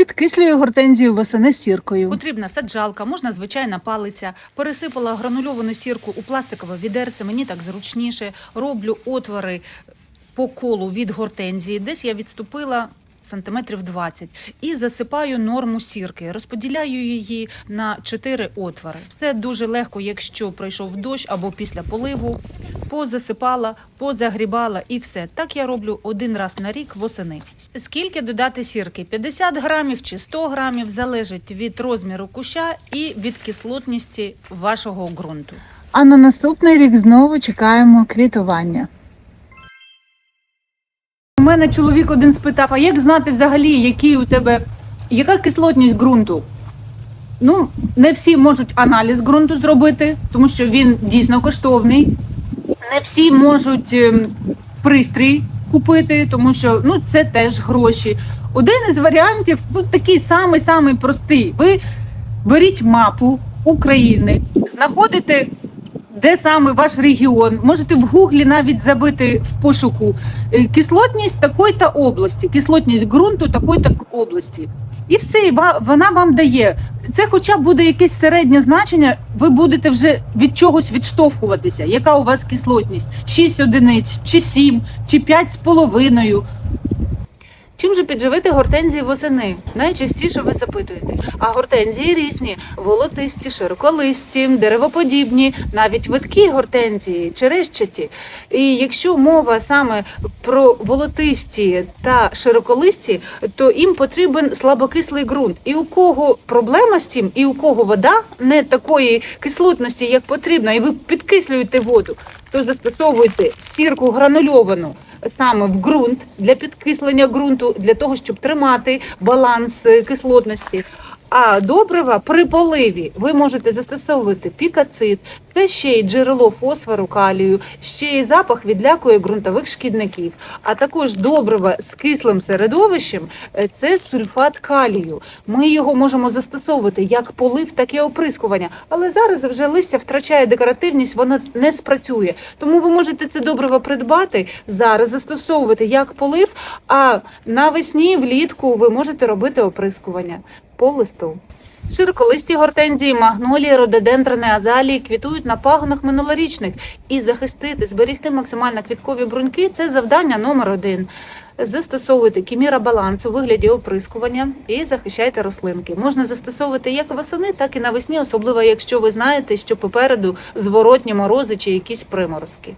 Підкислюю гортензію восени сіркою. Потрібна саджалка, можна звичайна палиця. Пересипала гранульовану сірку у пластикове відерце, мені так зручніше. Роблю отвори по колу від гортензії. Десь я відступила сантиметрів 20 і засипаю норму сірки. Розподіляю її на 4 отвори. Все дуже легко, якщо пройшов дощ або після поливу. Позасипала, позагрібала і все. Так я роблю один раз на рік восени. Скільки додати сірки? 50 грамів чи 100 грамів залежить від розміру куща і від кислотності вашого ґрунту. А на наступний рік знову чекаємо квітування. У мене чоловік один спитав: а як знати взагалі, який у тебе яка кислотність ґрунту? Ну, не всі можуть аналіз ґрунту зробити, тому що він дійсно коштовний. Не всі можуть ем, пристрій купити, тому що ну це теж гроші. Один із варіантів ну, такий самий самий простий. Ви беріть мапу України, знаходите де саме ваш регіон. Можете в гуглі навіть забити в пошуку е, кислотність такої-то області, кислотність ґрунту такої-то області. І все, і вона вам дає. Це хоча б буде якесь середнє значення, ви будете вже від чогось відштовхуватися. Яка у вас кислотність? 6 одиниць, чи 7, чи 5 з половиною. Чим же підживити гортензії восени? Найчастіше ви запитуєте. А гортензії різні: волотисті, широколисті, деревоподібні, навіть видкі гортензії, черещаті. І якщо мова саме про волотисті та широколисті, то їм потрібен слабокислий ґрунт. І у кого проблема з цим, і у кого вода не такої кислотності, як потрібно, і ви підкислюєте воду, то застосовуйте сірку гранульовану саме в ґрунт для підкислення ґрунту, для того, щоб тримати баланс е, кислотності. А добрива при поливі ви можете застосовувати пікацит, це ще й джерело фосфору, калію, ще й запах відлякує ґрунтових шкідників. А також добрива з кислим середовищем е, це сульфат калію. Ми його можемо застосовувати як полив, так і оприскування. Але зараз вже листя втрачає декоративність, воно не спрацює. Тому ви можете це добриво придбати зараз, застосовувати як полив. А навесні, влітку ви можете робити оприскування по листу. Широколисті гортензії, магнолії, рододендрони, азалії квітують на пагонах минулорічних. І захистити, зберегти максимально квіткові бруньки це завдання номер один. Застосовуйте кіміра баланс у вигляді оприскування і захищайте рослинки. Можна застосовувати як восени, так і навесні, особливо якщо ви знаєте, що попереду зворотні морози чи якісь приморозки.